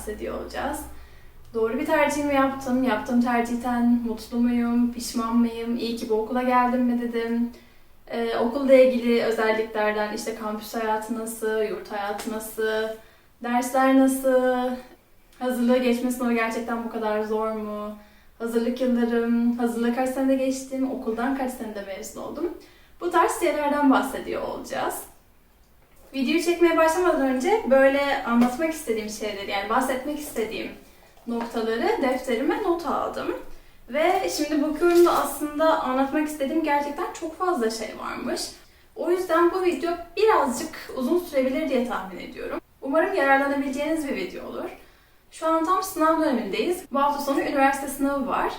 bahsediyor olacağız. Doğru bir tercih mi yaptım? Yaptığım tercihten mutlu muyum? Pişman mıyım? İyi ki bu okula geldim mi dedim. Ee, okulla ilgili özelliklerden işte kampüs hayatı nasıl, yurt hayatı nasıl, dersler nasıl, hazırlığı geçme sınavı gerçekten bu kadar zor mu? Hazırlık yıllarım, hazırlığı kaç senede geçtim, okuldan kaç senede mezun oldum. Bu tarz şeylerden bahsediyor olacağız. Videoyu çekmeye başlamadan önce böyle anlatmak istediğim şeyleri yani bahsetmek istediğim noktaları defterime not aldım. Ve şimdi bakıyorum da aslında anlatmak istediğim gerçekten çok fazla şey varmış. O yüzden bu video birazcık uzun sürebilir diye tahmin ediyorum. Umarım yararlanabileceğiniz bir video olur. Şu an tam sınav dönemindeyiz. Bu hafta sonu üniversite sınavı var.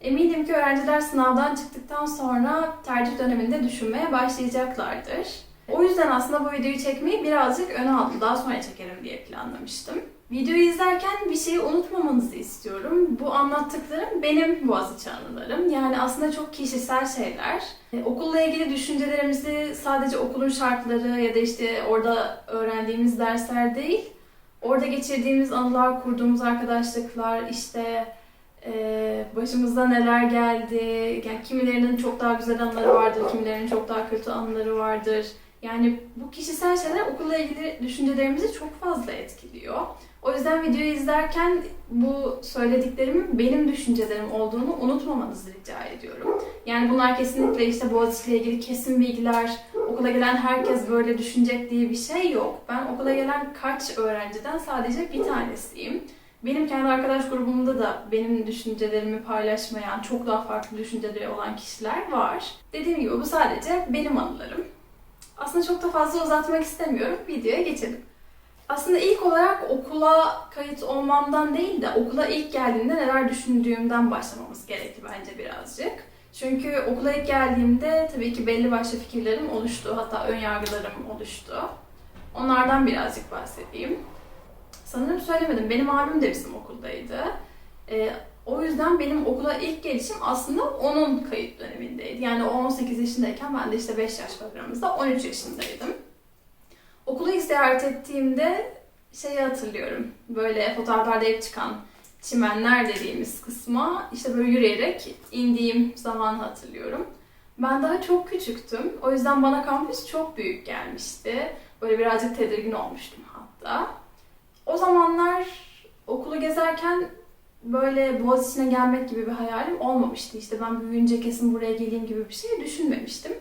Eminim ki öğrenciler sınavdan çıktıktan sonra tercih döneminde düşünmeye başlayacaklardır. O yüzden aslında bu videoyu çekmeyi birazcık öne aldım. Daha sonra çekerim diye planlamıştım. Videoyu izlerken bir şeyi unutmamanızı istiyorum. Bu anlattıklarım benim Boğaziçi anılarım. Yani aslında çok kişisel şeyler. E, Okulla ilgili düşüncelerimizi sadece okulun şartları ya da işte orada öğrendiğimiz dersler değil, orada geçirdiğimiz anılar, kurduğumuz arkadaşlıklar, işte e, başımıza neler geldi. Yani kimilerinin çok daha güzel anıları vardır, kimilerinin çok daha kötü anıları vardır. Yani bu kişisel şeyler okulla ilgili düşüncelerimizi çok fazla etkiliyor. O yüzden videoyu izlerken bu söylediklerimin benim düşüncelerim olduğunu unutmamanızı rica ediyorum. Yani bunlar kesinlikle işte Boğaziçi ile ilgili kesin bilgiler, okula gelen herkes böyle düşünecek diye bir şey yok. Ben okula gelen kaç öğrenciden sadece bir tanesiyim. Benim kendi arkadaş grubumda da benim düşüncelerimi paylaşmayan, çok daha farklı düşünceleri olan kişiler var. Dediğim gibi bu sadece benim anılarım. Aslında çok da fazla uzatmak istemiyorum. Videoya geçelim. Aslında ilk olarak okula kayıt olmamdan değil de okula ilk geldiğimde neler düşündüğümden başlamamız gerekli bence birazcık. Çünkü okula ilk geldiğimde tabii ki belli başlı fikirlerim oluştu. Hatta ön yargılarım oluştu. Onlardan birazcık bahsedeyim. Sanırım söylemedim. Benim abim de bizim okuldaydı. Ee, o yüzden benim okula ilk gelişim aslında onun kayıt dönemindeydi. Yani o 18 yaşındayken ben de işte 5 yaş var aramızda 13 yaşındaydım. Okulu ilk ziyaret ettiğimde şeyi hatırlıyorum. Böyle fotoğraflarda hep çıkan çimenler dediğimiz kısma işte böyle yürüyerek indiğim zamanı hatırlıyorum. Ben daha çok küçüktüm. O yüzden bana kampüs çok büyük gelmişti. Böyle birazcık tedirgin olmuştum hatta. O zamanlar okulu gezerken böyle Boğaziçi'ne gelmek gibi bir hayalim olmamıştı. İşte ben büyüyünce kesin buraya geleyim gibi bir şey düşünmemiştim.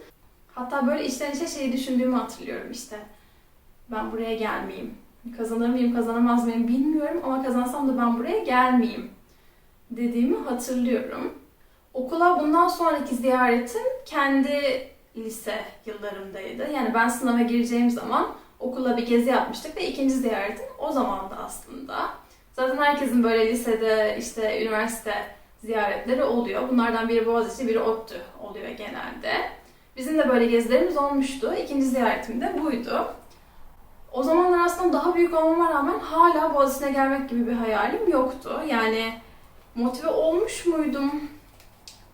Hatta böyle içten içe şeyi düşündüğümü hatırlıyorum işte. Ben buraya gelmeyeyim. Kazanır mıyım, kazanamaz mıyım bilmiyorum ama kazansam da ben buraya gelmeyeyim dediğimi hatırlıyorum. Okula bundan sonraki ziyaretim kendi lise yıllarımdaydı. Yani ben sınava gireceğim zaman okula bir gezi yapmıştık ve ikinci ziyaretim o zamandı aslında. Zaten herkesin böyle lisede, işte üniversite ziyaretleri oluyor. Bunlardan biri Boğaziçi, biri ODTÜ oluyor genelde. Bizim de böyle gezilerimiz olmuştu. İkinci ziyaretim de buydu. O zamanlar aslında daha büyük olmama rağmen hala Boğaziçi'ne gelmek gibi bir hayalim yoktu. Yani motive olmuş muydum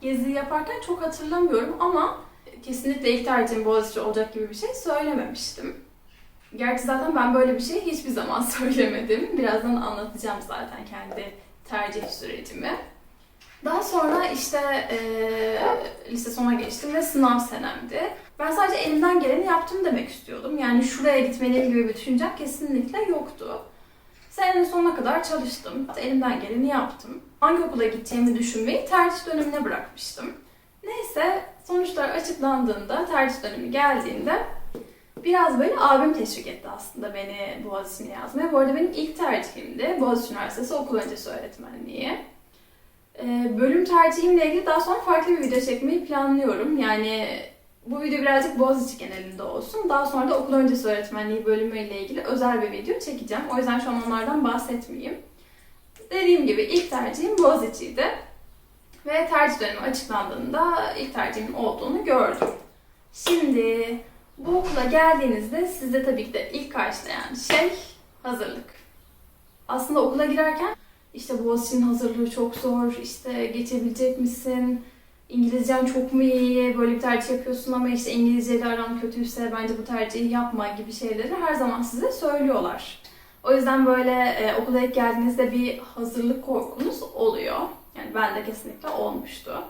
gezi yaparken çok hatırlamıyorum ama kesinlikle ilk tercihim Boğaziçi olacak gibi bir şey söylememiştim. Gerçi zaten ben böyle bir şey hiçbir zaman söylemedim. Birazdan anlatacağım zaten kendi tercih sürecimi. Daha sonra işte eee, lise sona geçtim ve sınav senemdi. Ben sadece elimden geleni yaptım demek istiyordum. Yani şuraya gitmeliyim gibi bir düşüncem kesinlikle yoktu. Senenin sonuna kadar çalıştım. Elimden geleni yaptım. Hangi okula gideceğimi düşünmeyi tercih dönemine bırakmıştım. Neyse sonuçlar açıklandığında, tercih dönemi geldiğinde biraz böyle abim teşvik etti aslında beni Boğaziçi'ne yazmaya. Bu arada benim ilk tercihimdi. Boğaziçi Üniversitesi okul öncesi öğretmenliği. Ee, bölüm tercihimle ilgili daha sonra farklı bir video çekmeyi planlıyorum. Yani bu video birazcık Boğaziçi genelinde olsun. Daha sonra da okul öncesi öğretmenliği bölümüyle ilgili özel bir video çekeceğim. O yüzden şu an onlardan bahsetmeyeyim. Dediğim gibi ilk tercihim Boğaziçi'ydi. Ve tercih dönemi açıklandığında ilk tercihimin olduğunu gördüm. Şimdi bu okula geldiğinizde sizde tabii ki de ilk karşılayan şey hazırlık. Aslında okula girerken işte Boğaziçi'nin hazırlığı çok zor, işte geçebilecek misin? İngilizcen çok mu iyi, böyle bir tercih yapıyorsun ama işte İngilizceyle aran kötüyse bence bu tercihi yapma gibi şeyleri her zaman size söylüyorlar. O yüzden böyle e, okula ilk geldiğinizde bir hazırlık korkunuz oluyor. Yani ben de kesinlikle olmuştu.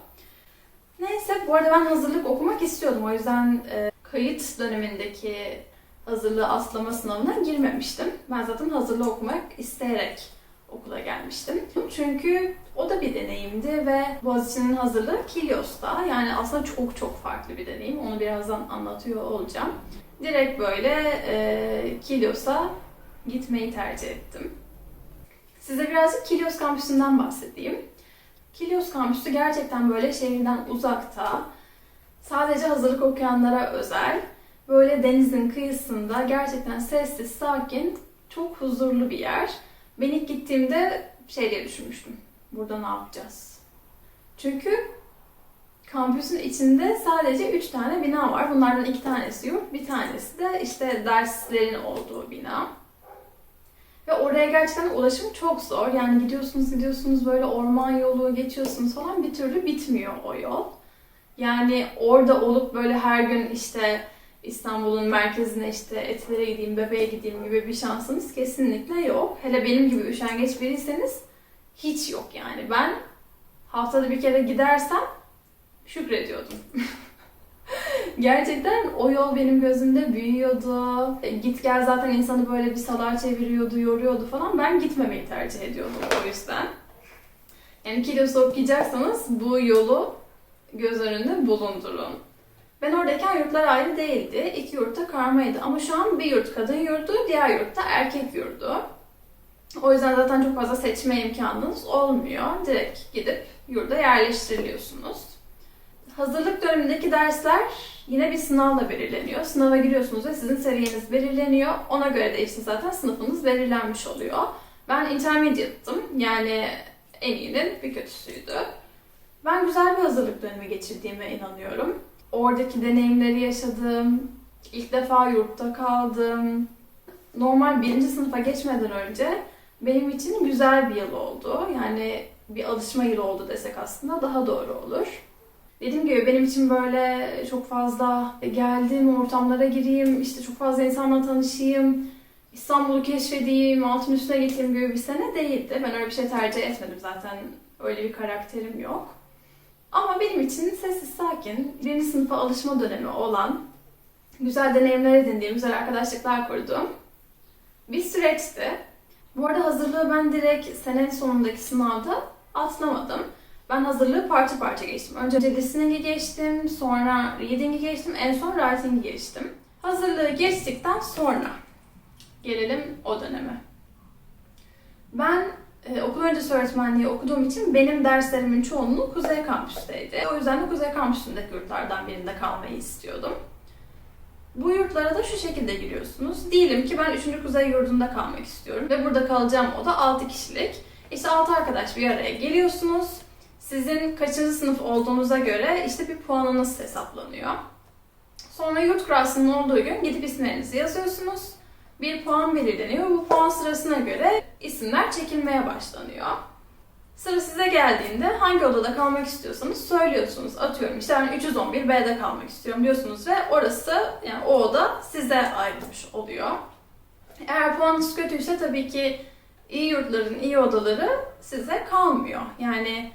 Neyse bu arada ben hazırlık okumak istiyordum. O yüzden e, kayıt dönemindeki hazırlığı aslama sınavına girmemiştim. Ben zaten hazırlığı okumak isteyerek okula gelmiştim. Çünkü o da bir deneyimdi ve Boğaziçi'nin hazırlığı Kilios'ta. Yani aslında çok çok farklı bir deneyim. Onu birazdan anlatıyor olacağım. Direkt böyle e, Kilios'a gitmeyi tercih ettim. Size birazcık Kilios kampüsünden bahsedeyim. Kilios kampüsü gerçekten böyle şehirden uzakta. Sadece hazırlık okuyanlara özel. Böyle denizin kıyısında gerçekten sessiz, sakin, çok huzurlu bir yer. Ben ilk gittiğimde şey diye düşünmüştüm. Burada ne yapacağız? Çünkü kampüsün içinde sadece 3 tane bina var. Bunlardan iki tanesi yurt, bir tanesi de işte derslerin olduğu bina. Ve oraya gerçekten ulaşım çok zor. Yani gidiyorsunuz gidiyorsunuz böyle orman yolu geçiyorsunuz falan bir türlü bitmiyor o yol. Yani orada olup böyle her gün işte İstanbul'un merkezine işte Etiler'e gideyim, Bebe'ye gideyim gibi bir şansınız kesinlikle yok. Hele benim gibi üşengeç biriyseniz hiç yok yani. Ben haftada bir kere gidersem şükrediyordum. Gerçekten o yol benim gözümde büyüyordu. E, Git gel zaten insanı böyle bir salar çeviriyordu, yoruyordu falan. Ben gitmemeyi tercih ediyordum o yüzden. Yani Kilyos'u okuyacaksanız bu yolu göz önünde bulundurun. Ben oradayken yurtlar ayrı değildi. İki yurtta karmaydı. Ama şu an bir yurt kadın yurdu, diğer yurtta erkek yurdu. O yüzden zaten çok fazla seçme imkanınız olmuyor. Direkt gidip yurda yerleştiriliyorsunuz. Hazırlık dönemindeki dersler yine bir sınavla belirleniyor. Sınava giriyorsunuz ve sizin seviyeniz belirleniyor. Ona göre de işte zaten sınıfınız belirlenmiş oluyor. Ben intermediate'tım. Yani en iyinin bir kötüsüydü. Ben güzel bir hazırlık dönemi geçirdiğime inanıyorum. Oradaki deneyimleri yaşadım. İlk defa yurtta kaldım. Normal birinci sınıfa geçmeden önce benim için güzel bir yıl oldu. Yani bir alışma yılı oldu desek aslında daha doğru olur. Dediğim gibi benim için böyle çok fazla geldiğim ortamlara gireyim, işte çok fazla insanla tanışayım, İstanbul'u keşfedeyim, altın üstüne getireyim gibi bir sene değildi. Ben öyle bir şey tercih etmedim zaten. Öyle bir karakterim yok. Ama benim için sessiz sakin, birinci sınıfa alışma dönemi olan, güzel deneyimler edindiğim, güzel arkadaşlıklar kurduğum bir süreçti. Bu arada hazırlığı ben direkt senenin sonundaki sınavda atlamadım. Ben hazırlığı parça parça geçtim. Önce listening'i geçtim, sonra reading'i geçtim, en son writing'i geçtim. Hazırlığı geçtikten sonra gelelim o döneme. Ben e, okul öncesi öğretmenliği okuduğum için benim derslerimin çoğunluğu Kuzey Kampüs'teydi. O yüzden de Kuzey Kampüs'ündeki yurtlardan birinde kalmayı istiyordum. Bu yurtlara da şu şekilde giriyorsunuz. Diyelim ki ben 3. Kuzey yurdunda kalmak istiyorum ve burada kalacağım oda 6 kişilik. İşte 6 arkadaş bir araya geliyorsunuz. Sizin kaçıncı sınıf olduğunuza göre işte bir puanınız hesaplanıyor. Sonra yurt kurasının olduğu gün gidip isimlerinizi yazıyorsunuz. Bir puan belirleniyor. Bu puan sırasına göre isimler çekilmeye başlanıyor. Sıra size geldiğinde hangi odada kalmak istiyorsanız söylüyorsunuz. Atıyorum işte ben 311 B'de kalmak istiyorum diyorsunuz ve orası yani o oda size ayrılmış oluyor. Eğer puanınız kötüyse tabii ki iyi yurtların iyi odaları size kalmıyor. Yani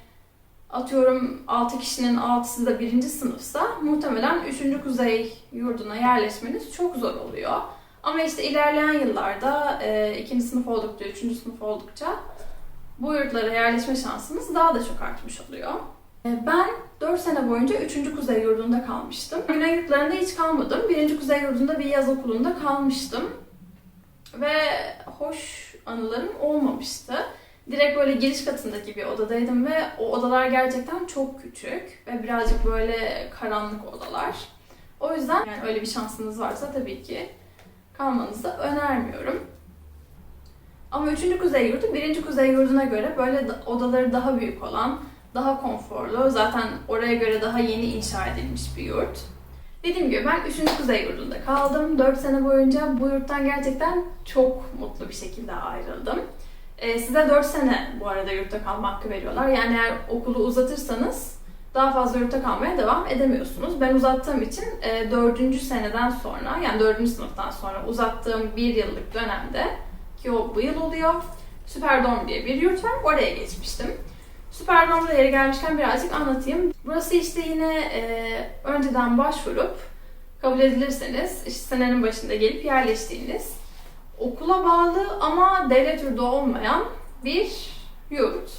atıyorum 6 kişinin 6'sı da birinci sınıfsa muhtemelen 3. kuzey yurduna yerleşmeniz çok zor oluyor. Ama işte ilerleyen yıllarda e, ikinci sınıf oldukça, üçüncü sınıf oldukça bu yurtlara yerleşme şansınız daha da çok artmış oluyor. E, Ben 4 sene boyunca 3. Kuzey Yurdu'nda kalmıştım. Güney yurtlarında hiç kalmadım. 1. Kuzey Yurdu'nda bir yaz okulunda kalmıştım. Ve hoş anılarım olmamıştı. Direkt böyle giriş katındaki bir odadaydım ve o odalar gerçekten çok küçük ve birazcık böyle karanlık odalar. O yüzden yani öyle bir şansınız varsa tabii ki kalmanızı önermiyorum. Ama 3. Kuzey Yurdu 1. Kuzey Yurdu'na göre böyle da- odaları daha büyük olan, daha konforlu, zaten oraya göre daha yeni inşa edilmiş bir yurt. Dediğim gibi ben 3. Kuzey Yurdu'nda kaldım. 4 sene boyunca bu yurttan gerçekten çok mutlu bir şekilde ayrıldım. Ee, size 4 sene bu arada yurtta kalma hakkı veriyorlar. Yani eğer okulu uzatırsanız daha fazla yurtta kalmaya devam edemiyorsunuz. Ben uzattığım için e, 4. seneden sonra yani 4. sınıftan sonra uzattığım bir yıllık dönemde ki o bu yıl oluyor. Superdome diye bir yurt var. Oraya geçmiştim. Superdome'da yeri gelmişken birazcık anlatayım. Burası işte yine e, önceden başvurup kabul edilirseniz işte senenin başında gelip yerleştiğiniz okula bağlı ama devlet yurdu olmayan bir yurt.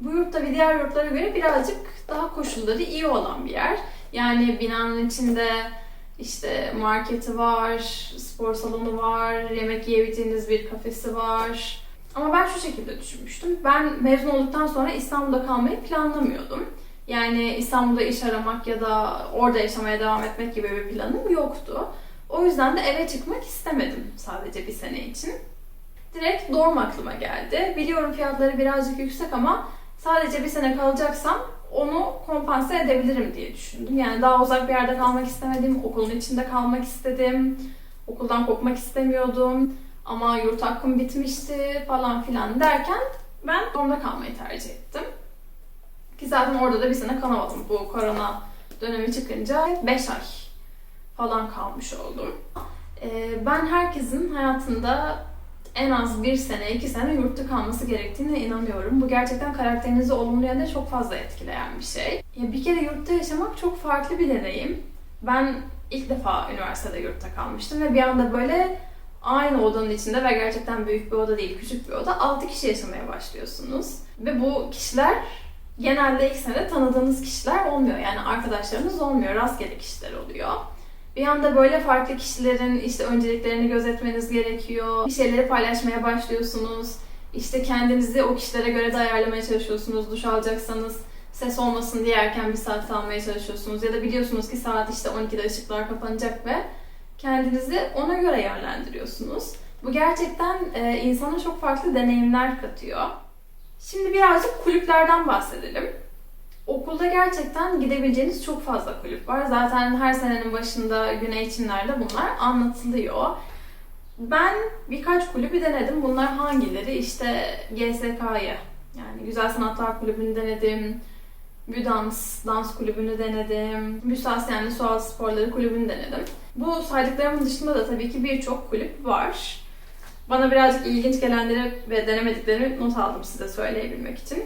Bu yurt tabii diğer yurtlara göre birazcık daha koşulları iyi olan bir yer. Yani binanın içinde işte marketi var, spor salonu var, yemek yiyebileceğiniz bir kafesi var. Ama ben şu şekilde düşünmüştüm. Ben mezun olduktan sonra İstanbul'da kalmayı planlamıyordum. Yani İstanbul'da iş aramak ya da orada yaşamaya devam etmek gibi bir planım yoktu. O yüzden de eve çıkmak istemedim sadece bir sene için. Direkt dorm aklıma geldi. Biliyorum fiyatları birazcık yüksek ama sadece bir sene kalacaksam onu kompanse edebilirim diye düşündüm. Yani daha uzak bir yerde kalmak istemedim, okulun içinde kalmak istedim, okuldan kopmak istemiyordum ama yurt hakkım bitmişti falan filan derken ben dormda kalmayı tercih ettim. Ki zaten orada da bir sene kalamadım. Bu korona dönemi çıkınca 5 ay falan kalmış oldum. Ee, Ben herkesin hayatında en az bir sene, iki sene yurtta kalması gerektiğine inanıyorum. Bu gerçekten karakterinizi olumlu yönde çok fazla etkileyen bir şey. Ya bir kere yurtta yaşamak çok farklı bir deneyim. Ben ilk defa üniversitede yurtta kalmıştım ve bir anda böyle aynı odanın içinde ve gerçekten büyük bir oda değil, küçük bir oda. 6 kişi yaşamaya başlıyorsunuz. Ve bu kişiler genelde ilk sene tanıdığınız kişiler olmuyor. Yani arkadaşlarınız olmuyor, rastgele kişiler oluyor. Bir anda böyle farklı kişilerin işte önceliklerini gözetmeniz gerekiyor. Bir şeyleri paylaşmaya başlıyorsunuz. İşte kendinizi o kişilere göre de ayarlamaya çalışıyorsunuz. Duş alacaksanız ses olmasın diye erken bir saat almaya çalışıyorsunuz. Ya da biliyorsunuz ki saat işte 12'de ışıklar kapanacak ve kendinizi ona göre yönlendiriyorsunuz. Bu gerçekten e, insana çok farklı deneyimler katıyor. Şimdi birazcık kulüplerden bahsedelim. Okulda gerçekten gidebileceğiniz çok fazla kulüp var. Zaten her senenin başında Güney Çinler'de bunlar anlatılıyor. Ben birkaç kulübü denedim. Bunlar hangileri? İşte GSK'yı, yani Güzel Sanatlar Kulübü'nü denedim. Büdans, dans kulübünü denedim. Büsasyenli Sual Sporları kulübünü denedim. Bu saydıklarımın dışında da tabii ki birçok kulüp var. Bana birazcık ilginç gelenleri ve denemediklerimi not aldım size söyleyebilmek için.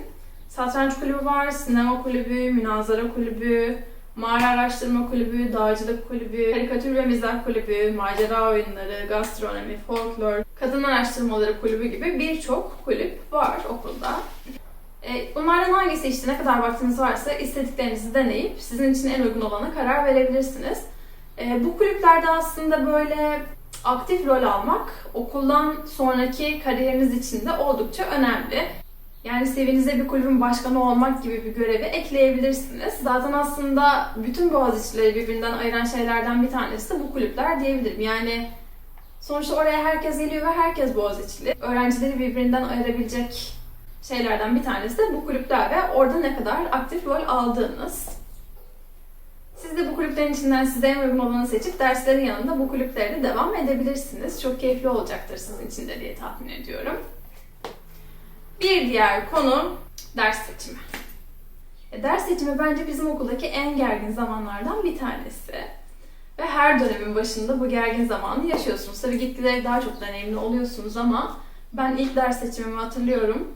Satranç kulübü var, sinema kulübü, münazara kulübü, mağara araştırma kulübü, dağcılık kulübü, karikatür ve mizah kulübü, macera oyunları, gastronomi, folklor, kadın araştırmaları kulübü gibi birçok kulüp var okulda. E, Bunlardan hangisi işte ne kadar vaktiniz varsa istediklerinizi deneyip sizin için en uygun olana karar verebilirsiniz. E, Bu kulüplerde aslında böyle aktif rol almak okuldan sonraki kariyeriniz için de oldukça önemli. Yani sevinize bir kulübün başkanı olmak gibi bir görevi ekleyebilirsiniz. Zaten aslında bütün Boğaziçi'leri birbirinden ayıran şeylerden bir tanesi bu kulüpler diyebilirim. Yani sonuçta oraya herkes geliyor ve herkes Boğaziçi'li. Öğrencileri birbirinden ayırabilecek şeylerden bir tanesi de bu kulüpler ve orada ne kadar aktif rol aldığınız. Siz de bu kulüplerin içinden size en uygun olanı seçip derslerin yanında bu kulüplere de devam edebilirsiniz. Çok keyifli olacaktır sizin için de diye tahmin ediyorum. Bir diğer konu ders seçimi. E, ders seçimi bence bizim okuldaki en gergin zamanlardan bir tanesi. Ve her dönemin başında bu gergin zamanı yaşıyorsunuz. Tabii gitgide daha çok deneyimli oluyorsunuz ama ben ilk ders seçimimi hatırlıyorum.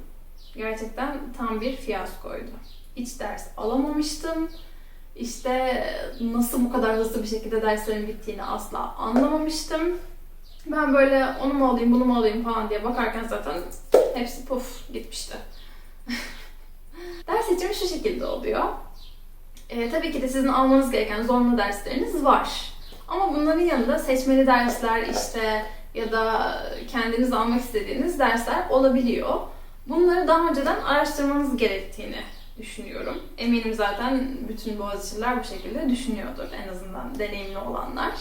Gerçekten tam bir fiyaskoydu. Hiç ders alamamıştım. İşte nasıl bu kadar hızlı bir şekilde derslerin bittiğini asla anlamamıştım. Ben böyle onu mu alayım, bunu mu alayım falan diye bakarken zaten hepsi puf gitmişti. Ders seçimi şu şekilde oluyor. Ee, tabii ki de sizin almanız gereken zorunlu dersleriniz var. Ama bunların yanında seçmeli dersler işte ya da kendiniz almak istediğiniz dersler olabiliyor. Bunları daha önceden araştırmanız gerektiğini düşünüyorum. Eminim zaten bütün Boğaziçi'liler bu şekilde düşünüyordur en azından deneyimli olanlar.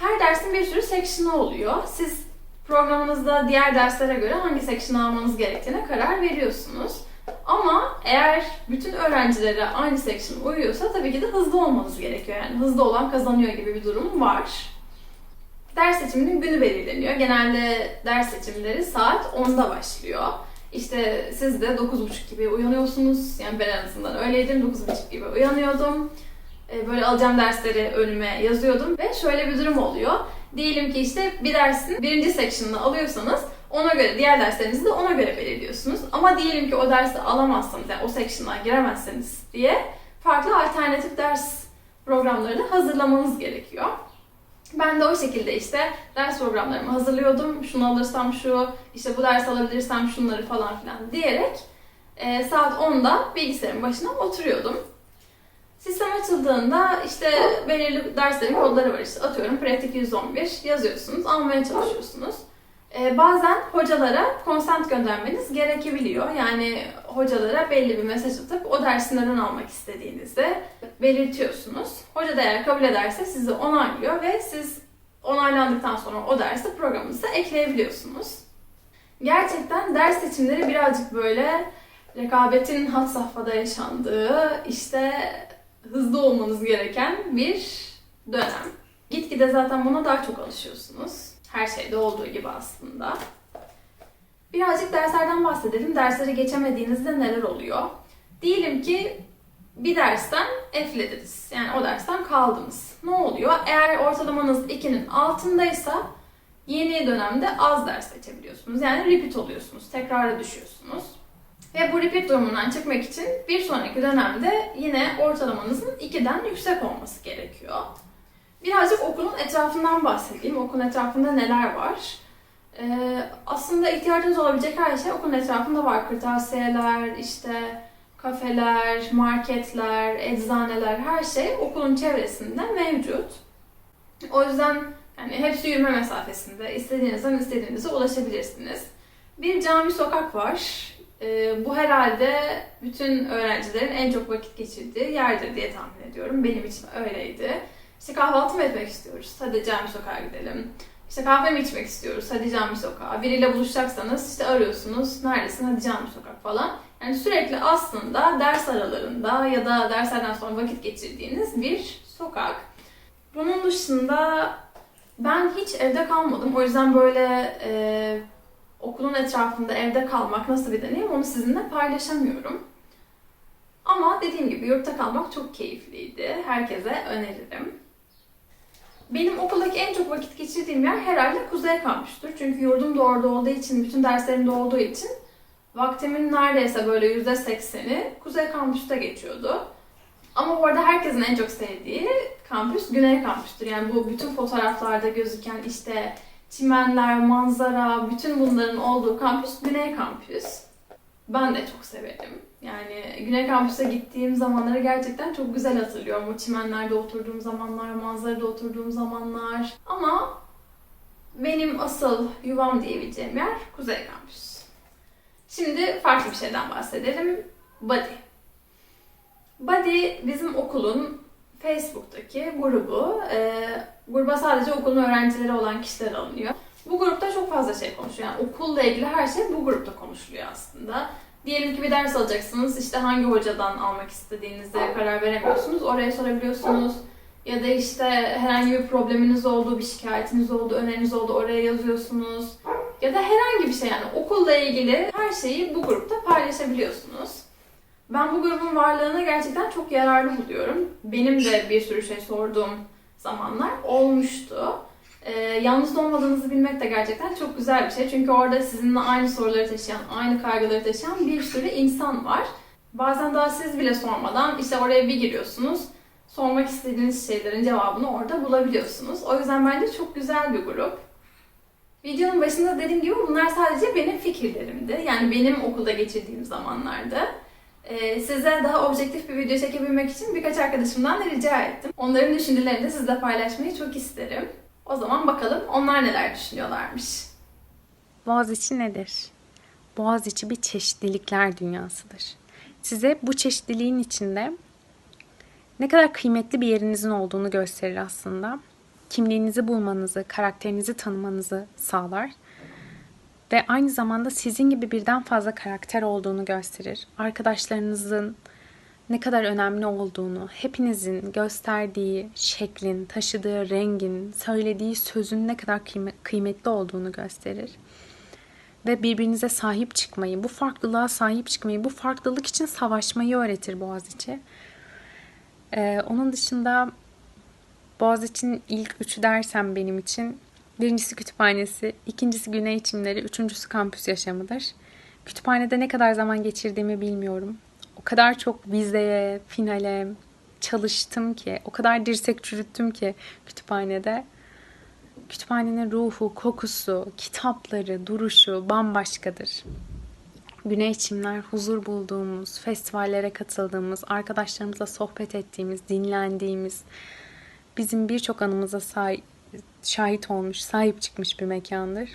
Her dersin bir sürü section'ı oluyor. Siz programınızda diğer derslere göre hangi section'ı almanız gerektiğine karar veriyorsunuz. Ama eğer bütün öğrencilere aynı section uyuyorsa tabii ki de hızlı olmanız gerekiyor. Yani hızlı olan kazanıyor gibi bir durum var. Ders seçiminin günü belirleniyor. Genelde ders seçimleri saat 10'da başlıyor. İşte siz de 9.30 gibi uyanıyorsunuz. Yani ben en azından öyleydim. 9.30 gibi uyanıyordum. Ee, Böyle alacağım dersleri önüme yazıyordum ve şöyle bir durum oluyor. Diyelim ki işte bir dersin birinci section'ını alıyorsanız ona göre diğer derslerinizi de ona göre belirliyorsunuz. Ama diyelim ki o dersi alamazsanız yani o section'a giremezseniz diye farklı alternatif ders programları da hazırlamanız gerekiyor. Ben de o şekilde işte ders programlarımı hazırlıyordum. Şunu alırsam şu, işte bu ders alabilirsem şunları falan filan diyerek e, saat 10'da bilgisayarın başına oturuyordum. Sistem açıldığında işte belirli derslerin kodları var işte atıyorum pratik 111 yazıyorsunuz, almaya çalışıyorsunuz. Ee, bazen hocalara consent göndermeniz gerekebiliyor. Yani hocalara belli bir mesaj atıp o dersi neden almak istediğinizi belirtiyorsunuz. Hoca da eğer kabul ederse sizi onaylıyor ve siz onaylandıktan sonra o dersi programınıza ekleyebiliyorsunuz. Gerçekten ders seçimleri birazcık böyle rekabetin had safhada yaşandığı, işte hızlı olmanız gereken bir dönem. Gitgide zaten buna daha çok alışıyorsunuz. Her şeyde olduğu gibi aslında. Birazcık derslerden bahsedelim. Dersleri geçemediğinizde neler oluyor? Diyelim ki bir dersten F'lediniz. Yani o dersten kaldınız. Ne oluyor? Eğer ortalamanız 2'nin altındaysa yeni dönemde az ders seçebiliyorsunuz. Yani repeat oluyorsunuz. Tekrara düşüyorsunuz. Ve bu repeat durumundan çıkmak için bir sonraki dönemde yine ortalamanızın 2'den yüksek olması gerekiyor. Birazcık okulun etrafından bahsedeyim. Okulun etrafında neler var? Ee, aslında ihtiyacınız olabilecek her şey okulun etrafında var. Kırtasiyeler, işte kafeler, marketler, eczaneler her şey okulun çevresinde mevcut. O yüzden yani hepsi yürüme mesafesinde. İstediğinizden istediğinize ulaşabilirsiniz. Bir cami sokak var. Ee, bu herhalde bütün öğrencilerin en çok vakit geçirdiği yerdir diye tahmin ediyorum. Benim için öyleydi. İşte kahvaltı mı etmek istiyoruz? Hadi cami sokağa gidelim. İşte kahve mi içmek istiyoruz? Hadi cami sokağa. Biriyle buluşacaksanız işte arıyorsunuz. Neredesin? Hadi cami sokak falan. Yani sürekli aslında ders aralarında ya da derslerden sonra vakit geçirdiğiniz bir sokak. Bunun dışında ben hiç evde kalmadım. O yüzden böyle e, okulun etrafında evde kalmak nasıl bir deneyim onu sizinle paylaşamıyorum. Ama dediğim gibi yurtta kalmak çok keyifliydi. Herkese öneririm. Benim okuldaki en çok vakit geçirdiğim yer herhalde Kuzey Kampüs'tür. Çünkü yurdum da orada olduğu için, bütün derslerim de olduğu için vaktimin neredeyse böyle yüzde sekseni Kuzey Kampüs'te geçiyordu. Ama bu arada herkesin en çok sevdiği kampüs Güney Kampüs'tür. Yani bu bütün fotoğraflarda gözüken işte çimenler, manzara, bütün bunların olduğu kampüs Güney Kampüs. Ben de çok severim. Yani Güney Kampüs'e gittiğim zamanları gerçekten çok güzel hatırlıyorum. O çimenlerde oturduğum zamanlar, manzarada oturduğum zamanlar. Ama benim asıl yuvam diyebileceğim yer Kuzey Kampüs. Şimdi farklı bir şeyden bahsedelim. Buddy. Buddy bizim okulun Facebook'taki grubu. Ee, gruba sadece okulun öğrencileri olan kişiler alınıyor. Bu grupta çok fazla şey konuşuyor. Yani okulla ilgili her şey bu grupta konuşuluyor aslında. Diyelim ki bir ders alacaksınız. işte hangi hocadan almak istediğinize karar veremiyorsunuz. Oraya sorabiliyorsunuz. Ya da işte herhangi bir probleminiz oldu, bir şikayetiniz oldu, öneriniz oldu oraya yazıyorsunuz. Ya da herhangi bir şey yani okulla ilgili her şeyi bu grupta paylaşabiliyorsunuz. Ben bu grubun varlığını gerçekten çok yararlı buluyorum. Benim de bir sürü şey sorduğum zamanlar olmuştu. Ee, yalnız olmadığınızı bilmek de gerçekten çok güzel bir şey. Çünkü orada sizinle aynı soruları taşıyan, aynı kaygıları taşıyan bir sürü insan var. Bazen daha siz bile sormadan işte oraya bir giriyorsunuz. Sormak istediğiniz şeylerin cevabını orada bulabiliyorsunuz. O yüzden bence çok güzel bir grup. Videonun başında dediğim gibi bunlar sadece benim fikirlerimdi. Yani benim okulda geçirdiğim zamanlarda. Ee, size daha objektif bir video çekebilmek için birkaç arkadaşımdan da rica ettim. Onların düşüncelerini de sizle paylaşmayı çok isterim. O zaman bakalım onlar neler düşünüyorlarmış. Boğaziçi nedir? Boğaziçi bir çeşitlilikler dünyasıdır. Size bu çeşitliliğin içinde ne kadar kıymetli bir yerinizin olduğunu gösterir aslında. Kimliğinizi bulmanızı, karakterinizi tanımanızı sağlar. Ve aynı zamanda sizin gibi birden fazla karakter olduğunu gösterir. Arkadaşlarınızın ne kadar önemli olduğunu, hepinizin gösterdiği şeklin, taşıdığı rengin, söylediği sözün ne kadar kıyme- kıymetli olduğunu gösterir. ve birbirinize sahip çıkmayı, bu farklılığa sahip çıkmayı, bu farklılık için savaşmayı öğretir Boğaziçi. Ee, onun dışında Boğaziçi'nin ilk üçü dersem benim için birincisi kütüphanesi, ikincisi güney içimleri, üçüncüsü kampüs yaşamıdır. Kütüphanede ne kadar zaman geçirdiğimi bilmiyorum. O kadar çok vizeye, finale çalıştım ki, o kadar dirsek çürüttüm ki kütüphanede. Kütüphanenin ruhu, kokusu, kitapları, duruşu bambaşkadır. Güney çimler, huzur bulduğumuz, festivallere katıldığımız, arkadaşlarımızla sohbet ettiğimiz, dinlendiğimiz, bizim birçok anımıza say- şahit olmuş, sahip çıkmış bir mekandır.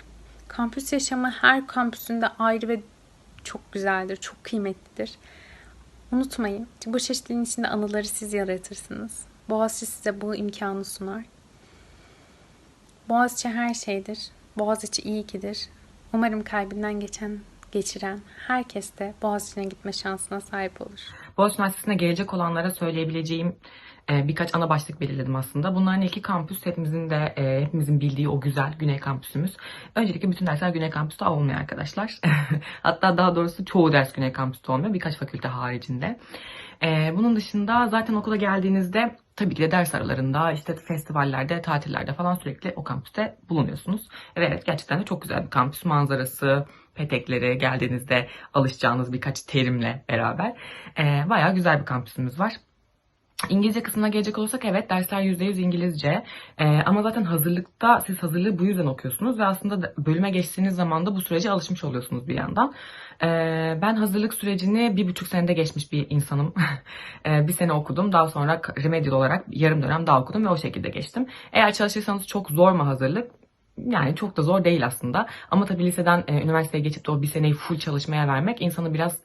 Kampüs yaşamı her kampüsünde ayrı ve çok güzeldir, çok kıymetlidir. Unutmayın, bu çeşitliliğin içinde anıları siz yaratırsınız. Boğaziçi size bu imkanı sunar. Boğaziçi her şeydir. Boğaziçi iyi kidir. Umarım kalbinden geçen, geçiren herkes de Boğaziçi'ne gitme şansına sahip olur. Boğaziçi Üniversitesi'ne gelecek olanlara söyleyebileceğim birkaç ana başlık belirledim aslında. Bunların ilki kampüs. Hepimizin de e, hepimizin bildiği o güzel Güney kampüsümüz. Öncelikle bütün dersler Güney kampüste olmuyor arkadaşlar. Hatta daha doğrusu çoğu ders Güney kampüste olmuyor. Birkaç fakülte haricinde. E, bunun dışında zaten okula geldiğinizde tabii ki de ders aralarında işte festivallerde, tatillerde falan sürekli o kampüste bulunuyorsunuz. Ve evet gerçekten de çok güzel bir kampüs manzarası, petekleri geldiğinizde alışacağınız birkaç terimle beraber. E, bayağı güzel bir kampüsümüz var. İngilizce kısmına gelecek olursak evet dersler %100 İngilizce Ee, ama zaten hazırlıkta siz hazırlığı bu yüzden okuyorsunuz ve aslında da- bölüme geçtiğiniz zaman da bu sürece alışmış oluyorsunuz bir yandan. Ee, ben hazırlık sürecini bir buçuk senede geçmiş bir insanım. Ee, bir sene okudum daha sonra remedial olarak yarım dönem daha okudum ve o şekilde geçtim. Eğer çalışırsanız çok zor mu hazırlık? Yani çok da zor değil aslında. Ama tabii liseden e, üniversiteye geçip de o bir seneyi full çalışmaya vermek insanı biraz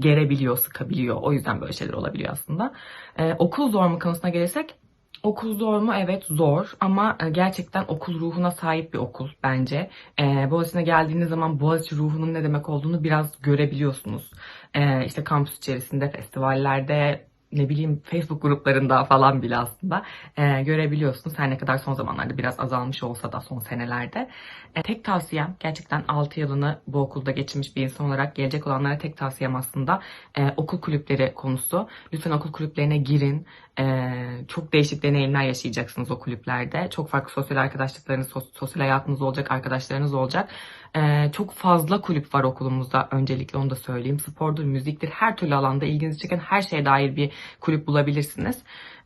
gerebiliyor, sıkabiliyor. O yüzden böyle şeyler olabiliyor aslında. Ee, okul zor mu konusuna gelirsek Okul zor mu? Evet zor ama e, gerçekten okul ruhuna sahip bir okul bence. Ee, Boğaziçi'ne geldiğiniz zaman Boğaziçi ruhunun ne demek olduğunu biraz görebiliyorsunuz. Ee, işte kampüs içerisinde, festivallerde, ne bileyim Facebook gruplarında falan bile aslında e, görebiliyorsunuz. Her ne kadar son zamanlarda biraz azalmış olsa da son senelerde. E, tek tavsiyem gerçekten 6 yılını bu okulda geçirmiş bir insan olarak gelecek olanlara tek tavsiyem aslında e, okul kulüpleri konusu. Lütfen okul kulüplerine girin. E, çok değişik deneyimler yaşayacaksınız o kulüplerde. Çok farklı sosyal arkadaşlıklarınız, sos- sosyal hayatınız olacak, arkadaşlarınız olacak. E, çok fazla kulüp var okulumuzda öncelikle onu da söyleyeyim. Spordur, müziktir, her türlü alanda ilginizi çeken her şeye dair bir kulüp bulabilirsiniz.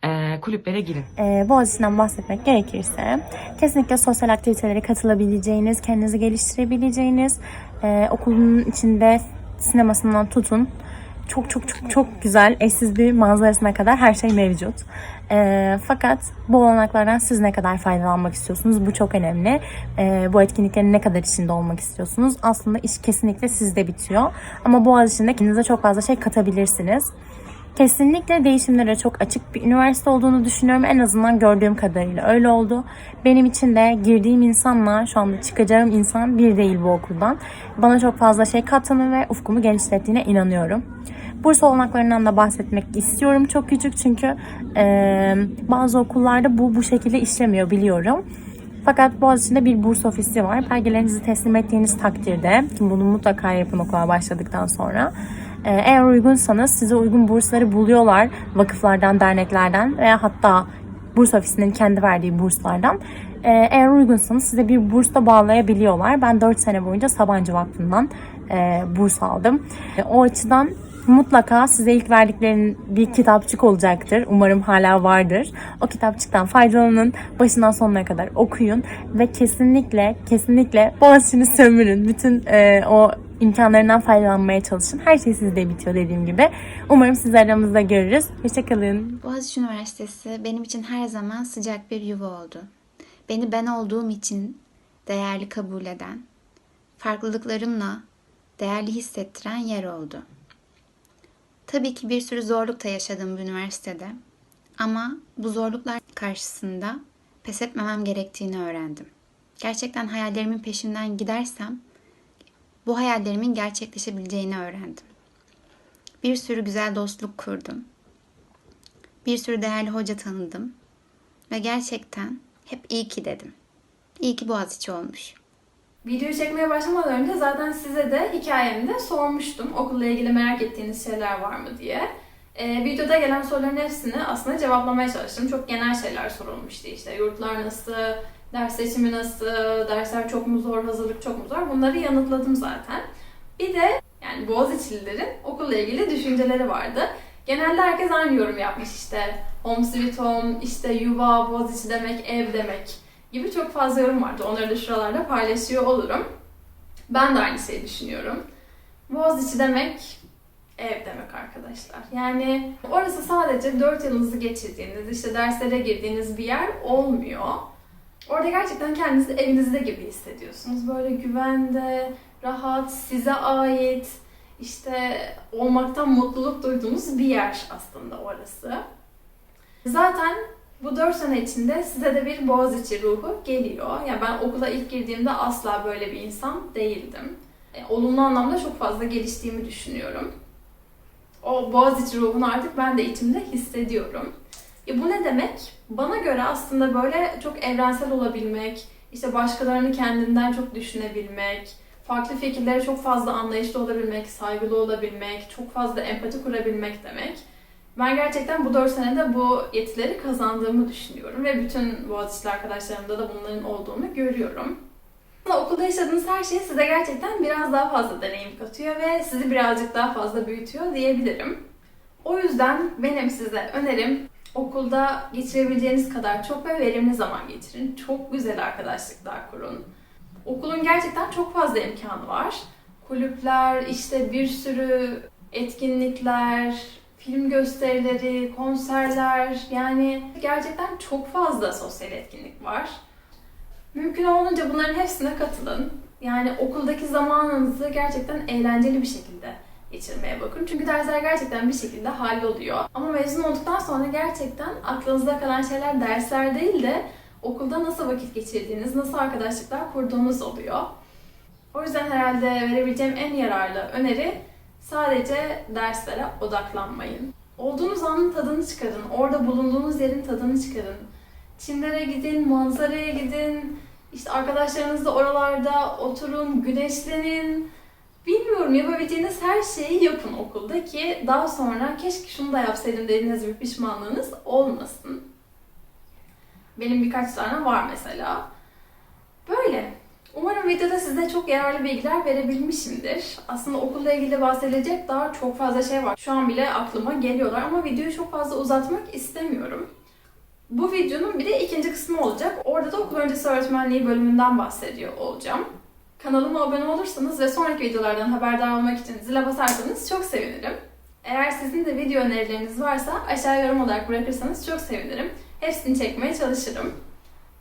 E, kulüplere girin. Ee, Boğaziçi'nden bahsetmek gerekirse kesinlikle sosyal aktivitelere katılabileceğiniz, kendinizi geliştirebileceğiniz, e, okulun içinde sinemasından tutun çok çok çok çok güzel, eşsiz bir manzarasına kadar her şey mevcut. E, fakat bu olanaklardan siz ne kadar faydalanmak istiyorsunuz? Bu çok önemli. E, bu etkinliklerin ne kadar içinde olmak istiyorsunuz? Aslında iş kesinlikle sizde bitiyor. Ama Boğaziçi'nde kendinize çok fazla şey katabilirsiniz. Kesinlikle değişimlere çok açık bir üniversite olduğunu düşünüyorum. En azından gördüğüm kadarıyla öyle oldu. Benim için de girdiğim insanla şu anda çıkacağım insan bir değil bu okuldan. Bana çok fazla şey kattığını ve ufkumu genişlettiğine inanıyorum. Burs olanaklarından da bahsetmek istiyorum çok küçük çünkü eee, bazı okullarda bu bu şekilde işlemiyor biliyorum. Fakat Boğaziçi'nde bir burs ofisi var. Belgelerinizi teslim ettiğiniz takdirde, bunu mutlaka yapın okula başladıktan sonra. Ee, Eğer uygunsanız size uygun bursları buluyorlar vakıflardan, derneklerden veya hatta burs ofisinin kendi verdiği burslardan. Ee, Eğer uygunsanız size bir burs da bağlayabiliyorlar. Ben 4 sene boyunca Sabancı Vakfı'ndan e, burs aldım. E, O açıdan mutlaka size ilk verdiklerin bir kitapçık olacaktır. Umarım hala vardır. O kitapçıktan faydalanın. Başından sonuna kadar okuyun. Ve kesinlikle, kesinlikle Boğaziçi'ni sömürün. Bütün e, o imkanlarından faydalanmaya çalışın. Her şey sizde bitiyor dediğim gibi. Umarım sizi aramızda görürüz. Hoşçakalın. Boğaziçi Üniversitesi benim için her zaman sıcak bir yuva oldu. Beni ben olduğum için değerli kabul eden, farklılıklarımla değerli hissettiren yer oldu. Tabii ki bir sürü zorluk da yaşadım bu üniversitede. Ama bu zorluklar karşısında pes etmemem gerektiğini öğrendim. Gerçekten hayallerimin peşinden gidersem bu hayallerimin gerçekleşebileceğini öğrendim. Bir sürü güzel dostluk kurdum. Bir sürü değerli hoca tanıdım. Ve gerçekten hep iyi ki dedim. İyi ki Boğaziçi olmuş. Videoyu çekmeye başlamadan önce zaten size de hikayemde sormuştum. Okulla ilgili merak ettiğiniz şeyler var mı diye. Ee, videoda gelen soruların hepsini aslında cevaplamaya çalıştım. Çok genel şeyler sorulmuştu işte. Yurtlar nasıl, ders seçimi nasıl, dersler çok mu zor, hazırlık çok mu zor? Bunları yanıtladım zaten. Bir de yani Boğaziçi'lilerin okulla ilgili düşünceleri vardı. Genelde herkes aynı yorum yapmış işte. Home sweet home, işte yuva, Boğaziçi demek, ev demek gibi çok fazla yorum vardı. Onları da şuralarda paylaşıyor olurum. Ben de aynı şeyi düşünüyorum. Boğaziçi demek ev demek arkadaşlar. Yani orası sadece 4 yılınızı geçirdiğiniz, işte derslere girdiğiniz bir yer olmuyor. Orada gerçekten kendinizi evinizde gibi hissediyorsunuz. Böyle güvende, rahat, size ait, işte olmaktan mutluluk duyduğunuz bir yer aslında orası. Zaten bu 4 sene içinde size de bir Boğaziçi ruhu geliyor. Yani ben okula ilk girdiğimde asla böyle bir insan değildim. E, olumlu anlamda çok fazla geliştiğimi düşünüyorum. O Boğaziçi ruhunu artık ben de içimde hissediyorum. E bu ne demek? Bana göre aslında böyle çok evrensel olabilmek, işte başkalarını kendinden çok düşünebilmek, farklı fikirlere çok fazla anlayışlı olabilmek, saygılı olabilmek, çok fazla empati kurabilmek demek. Ben gerçekten bu 4 senede bu yetileri kazandığımı düşünüyorum ve bütün Boğaziçi'li arkadaşlarımda da bunların olduğunu görüyorum. Okulda yaşadığınız her şey size gerçekten biraz daha fazla deneyim katıyor ve sizi birazcık daha fazla büyütüyor diyebilirim. O yüzden benim size önerim okulda geçirebileceğiniz kadar çok ve verimli zaman geçirin. Çok güzel arkadaşlıklar kurun. Okulun gerçekten çok fazla imkanı var. Kulüpler, işte bir sürü etkinlikler, film gösterileri, konserler yani gerçekten çok fazla sosyal etkinlik var. Mümkün olduğunca bunların hepsine katılın. Yani okuldaki zamanınızı gerçekten eğlenceli bir şekilde geçirmeye bakın. Çünkü dersler gerçekten bir şekilde halloluyor. Ama mezun olduktan sonra gerçekten aklınızda kalan şeyler dersler değil de okulda nasıl vakit geçirdiğiniz, nasıl arkadaşlıklar kurduğunuz oluyor. O yüzden herhalde verebileceğim en yararlı öneri sadece derslere odaklanmayın. Olduğunuz anın tadını çıkarın. Orada bulunduğunuz yerin tadını çıkarın. Çimlere gidin, manzaraya gidin. İşte arkadaşlarınızla oralarda oturun, güneşlenin. Bilmiyorum yapabileceğiniz her şeyi yapın okulda ki daha sonra keşke şunu da yapsaydım dediğiniz bir pişmanlığınız olmasın. Benim birkaç tane var mesela. Böyle. Umarım videoda size çok yararlı bilgiler verebilmişimdir. Aslında okulla ilgili bahsedilecek daha çok fazla şey var. Şu an bile aklıma geliyorlar ama videoyu çok fazla uzatmak istemiyorum. Bu videonun bir de ikinci kısmı olacak. Orada da okul öncesi öğretmenliği bölümünden bahsediyor olacağım. Kanalıma abone olursanız ve sonraki videolardan haberdar olmak için zile basarsanız çok sevinirim. Eğer sizin de video önerileriniz varsa aşağıya yorum olarak bırakırsanız çok sevinirim. Hepsini çekmeye çalışırım.